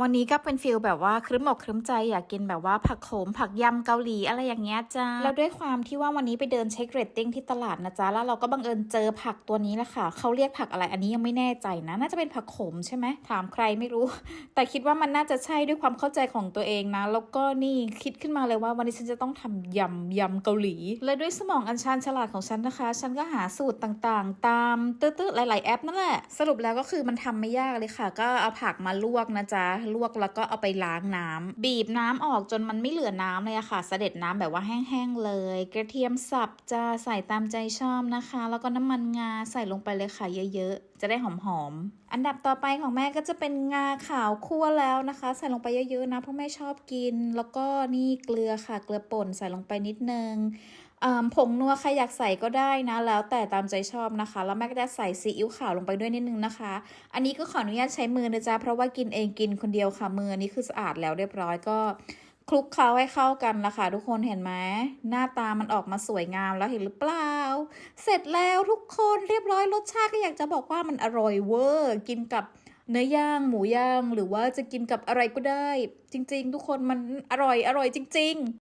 วันนี้ก็เป็นฟิลแบบว่าครึ้มอกครึ้มใจอยากกินแบบว่าผักโขมผักยำเกาหลีอะไรอย่างเงี้ยจ้าแล้วด้วยความที่ว่าวันนี้ไปเดินเช็คเรตติ้งที่ตลาดนะจ๊ะแล้วเราก็บังเอิญเจอผักตัวนี้แหละค่ะเขาเรียกผักอะไรอันนี้ยังไม่แน่ใจนะ น่าจะเป็นผักโขมใช่ไหมถามใครไม่รู้ แต่คิดว่ามันน่าจะใช่ด้วยความเข้าใจของตัวเองนะ แล้วก็นี่คิดขึ้นมาเลยว่าวันนี้ฉันจะต้องทำยำยำเกาหลี และด้วยสมองอันชาญฉลาดของฉันนะคะ ฉันก็หาสูตรต่างๆ ตามตื้อๆหลาย ๆแอปนั่นแหละสรุปแล้วก็คือมันทำไม่ยากเลยค่ะ ก็เอาผักมาลวกนะจ๊ะลวกแล้วก็เอาไปล้างน้ำบีบน้ำออกจนมันไม่เหลือน้ำเลยอะค่ะ เสด็จน้ำแบบว่าแห้งๆเลย กระเทียมสับจะใส่ตามใจชอบนะคะ แล้วก็น้ำมันงาใส่ลงไปเลยค่ะเยอะๆ จะได้หอมๆ อันดับต่อไปของแม่ก็จะเป็นงาขาวคั่วแล้วนะคะ ใส่ลงไปเยอะๆนะเพราะแม่ชอบกิน แล้วก็นี่เกลือค่ะเกลือป่นใส่ลงไปนิดนึง ผงนัวใครอยากใส่ก็ได้นะ แล้วแต่ตามใจชอบนะคะ แล้วแม่ก็จะใส่ซีอิ๊วขาวลงไปด้วยนิดนึงนะคะ อันนี้ก็ขออนุญาตใช้มือนะจ๊ะเพราะว่ากินเองกินคนเดียวค่ะมืออันนี้คือสะอาดแล้วเรียบร้อยก็คลุกเคล้าให้เข้ากันละค่ะทุกคนเห็นไหมหน้าตามันออกมาสวยงามแล้วเห็นหรือเปล่า เสร็จแล้วทุกคนเรียบร้อยรสชาติก็อยากจะบอกว่ามันอร่อยเวอร์กินกับเนื้อย่างหมูย่างหรือว่าจะกินกับอะไรก็ได้ จริง ๆ ทุกคนมันอร่อยอร่อยจริง ๆ